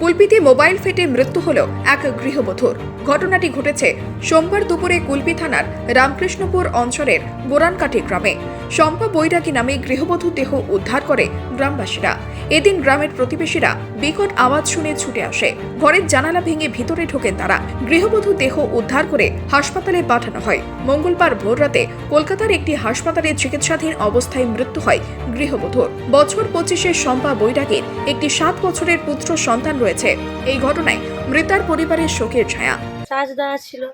কুলপিতে mobile ফেটে মৃত্যু হল এক গৃহবধূর। ঘটনাটি ঘটেছে সোমবার দুপুরে কুলপি থানার রামকৃষ্ণপুর অঞ্চলের গোরানকাটি গ্রামে। শম্পা বৈরাগী নামে গৃহবধূ দেহ উদ্ধার করে গ্রামবাসীরা। এদিন গ্রামের প্রতিবেশীরা বিকট আওয়াজ শুনে ছুটে আসে। ঘরের জানালা ভেঙে ভিতরে ঢোকেন তারা। গৃহবধূ দেহ উদ্ধার করে হাসপাতালে পাঠানো হয়। মঙ্গলবার ভোররাতে কলকাতার একটি হাসপাতালে চিকিৎসাধীন অবস্থায় মৃত্যু হয় গৃহবধূর বছর পঁচিশের শম্পা বৈরাগীর একটি সাত বছরের পুত্র সন্তান রয়েছে। এই ঘটনায় মৃতার পরিবারের শোকের ছায়া। ছিল।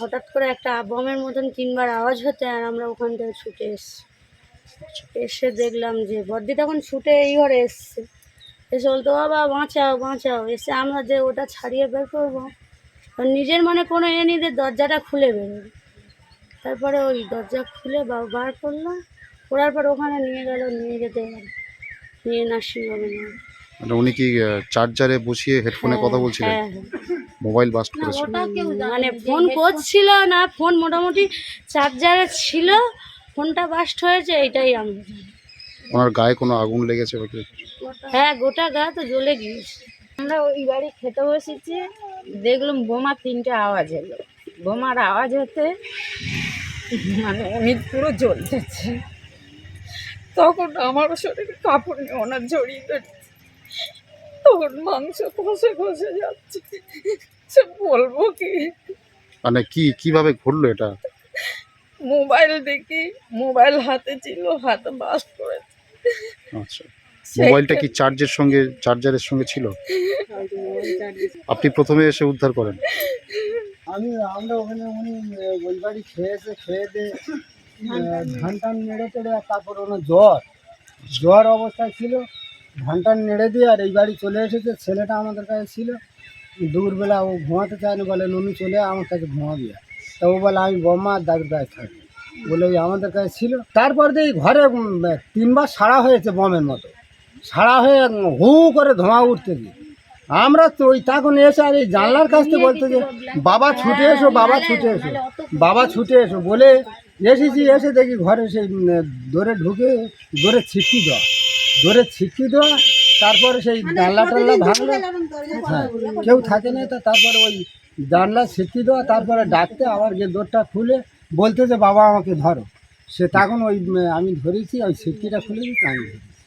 হঠাৎ করে একটা বমের মতন তিনবার আওয়াজ হতে আর আমরা ওখান থেকে ছুটে এসছি। এসে দেখলাম যে বদ্দি তখন ছুটে এই ঘরে এসছে। এসে বলতো বাবা বাঁচাও বাঁচাও। এসে আমরা যে ওটা ছাড়িয়ে বের করব নিজের মনে কোনো এ নিয়ে যে দরজাটা খুলে বেরোবে। তারপরে ওই দরজা খুলে বা বার করল করার পর ওখানে নিয়ে গেল নিয়ে যেতে নিয়ে নিয়ে গেলো। মানে উনি কি চার্জারে বসিয়ে হেডফোনে হ্যাঁ, কথা বলছিলেন? হ্যাঁ হ্যাঁ। মোবাইল বাস্ট করেছে। মানে ফোন করছিল না ফোন মোটামুটি চার্জারে ছিল ফোনটা বাস্ট হয়েছে এটাই আমি ওনার গায়ে কোনো আগুন লেগেছে বা কিছু? হ্যাঁ গোটা গা তো জ্বলে গিয়েছে। আমরা ওই বাড়ি খেতে বসেছি দেখলাম বোমা তিনটে আওয়াজ এলো। বোমার আওয়াজ হতে মানে উনি পুরো জ্বলতেছে। তখন আমার শরীরে কাপড় নিয়ে ওনার জড়িয়ে ধরেছে। তখন মাংস খসে খসে যাচ্ছে। সে বলব কি? মানে কি কীভাবে ঘটলো এটা? মোবাইল দেখি মোবাইল হাতে ছিল হাত বাস্ট করেছে আচ্ছা। মোবাইলটা কি চার্জের সঙ্গে চার্জারের সঙ্গে ছিল? আপনি প্রথমে এসে উদ্ধার করেন। আমি আমরা ওখানে উনি আহ, ওই বাড়ি খেয়েছে খেয়ে দিয়ে ধান টান নেড়ে তেড়ে আর তারপর ওনার জ্বর। জ্বর অবস্থায় ছিল ধান টান নেড়ে দিয়ে আর এই বাড়ি চলে এসেছে ছেলেটা আমাদের কাছে ছিল। দুপুরবেলা ও ঘুমাতে চায়নি বলে নুনি চলে আমার কাছে ঘুমাবি আর। তা ও বলে আমি দাদুর কাছে থাকি। বলে আমাদের কাছে ছিল। তারপর দিয়ে ঘরে তিনবার সাড়া হয়েছে বমের মতো। সাড়া হয়ে হু করে ধোঁয়া উঠতে দিয়ে আমরা তো ওই তখন এসে আর এই জানলার কাছ থেকে বলতে যে, বাবা, ছুটে এসো, বাবা, ছুটে এসো, বাবা, ছুটে এসো। বলে এসেছি, এসে দেখি ঘরে সেই দৌড়ে ঢুকে দৌড়ে ছিটকি দেওয়া। দৌড়ে ছিটকি দেওয়া তারপরে সেই জানলা টানলা ভাঙলো হ্যাঁ কেউ থাকে না তা তারপরে ওই জানলা ছিটকি দেওয়া তারপরে ডাকতে আবার যে দোরটা খুলে বলতে যে বাবা আমাকে ধরো সে তখন ওই আমি ধরেছি ওই ছিটকিটা খুলে দিতে আমি।